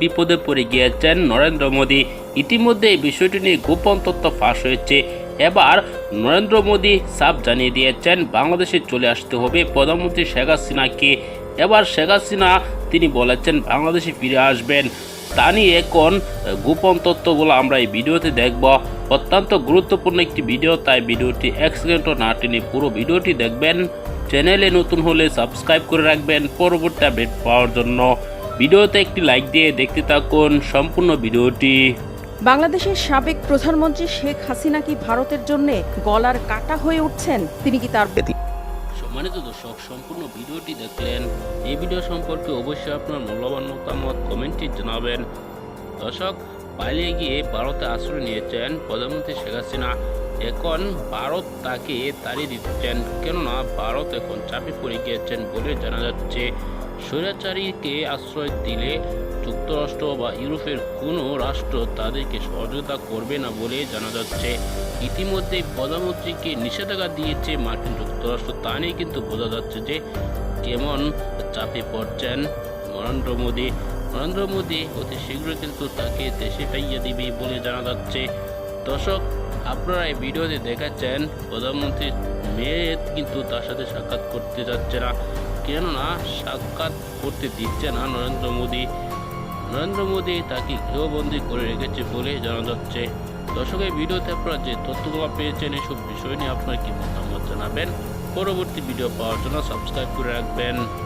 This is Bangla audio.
বিপদে পড়ে গিয়েছেন নরেন্দ্র মোদী। ইতিমধ্যে এই বিষয়টি নিয়ে গোপন তথ্য ফাঁস হয়েছে। এবার নরেন্দ্র মোদী সাফ জানিয়ে দিয়েছেন, বাংলাদেশে চলে আসতে হবে প্রধানমন্ত্রী শেখ হাসিনাকে। এবার শেখ হাসিনা, তিনি বলেছেন, বাংলাদেশে ফিরে আসবেন। তা নিয়ে এখন গোপন তথ্যগুলো আমরা এই ভিডিওতে দেখব। অত্যন্ত গুরুত্বপূর্ণ একটি ভিডিও, তাই ভিডিওটি এক সেকেন্ডও না টেনে পুরো ভিডিওটি দেখবেন। চ্যানেলে নতুন হলে সাবস্ক্রাইব করে রাখবেন পরবর্তী আপডেট পাওয়ার জন্য। ভিডিওতে একটি লাইক দিয়ে দেখতে থাকুন সম্পূর্ণ ভিডিওটি। বাংলাদেশের সাবেক প্রধানমন্ত্রী শেখ হাসিনা কি ভারতের জন্য গলার কাটা হয়ে উঠছেন? তিনি কি তার সম্মানিত দর্শক সম্পূর্ণ ভিডিওটি দেখলেন। এই ভিডিও সম্পর্কে অবশ্যই আপনার মূল্যবান মতামত কমেন্টে জানাবেন। দর্শক পালিয়ে গিয়ে ভারতে আশ্রয় নিয়েছেন প্রধানমন্ত্রী শেখ হাসিনা। এখন ভারত তাকে তাড়িয়ে দিচ্ছেন। কেননা ভারত এখন চাপে পড়ে গিয়েছেন বলে জানা যাচ্ছে। স্বৈরাচারীকে আশ্রয় দিলে যুক্তরাষ্ট্র বা ইউরোপের কোনো রাষ্ট্র তাদেরকে সহযোগিতা করবে না বলে জানা যাচ্ছে। ইতিমধ্যে প্রধানমন্ত্রীকে নিষেধাজ্ঞা দিয়েছে মার্কিন যুক্তরাষ্ট্র। তা নিয়ে কিন্তু বোঝা যাচ্ছে যে কেমন চাপে পড়ছেন নরেন্দ্র মোদী। নরেন্দ্র মোদী অতি শীঘ্রই কিন্তু তাকে দেশে পাইয়ে দিবে বলে জানা যাচ্ছে। দর্শক, আপনারা এই ভিডিওতে দেখাচ্ছেন প্রধানমন্ত্রী মেয়ে কিন্তু তার সাথে সাক্ষাৎ করতে যাচ্ছে না। কেননা সাক্ষাৎ করতে দিচ্ছে না নরেন্দ্র মোদী। নরেন্দ্র মোদী তাকে গৃহবন্দী করে রেখেছে বলে জানা যাচ্ছে। দর্শকের ভিডিওতে আপনারা যে তথ্যগুলো পেয়েছেন, এসব বিষয় নিয়ে আপনার কি মতামত জানাবেন? পরবর্তী ভিডিও পাওয়ার জন্য সাবস্ক্রাইব করে রাখবেন।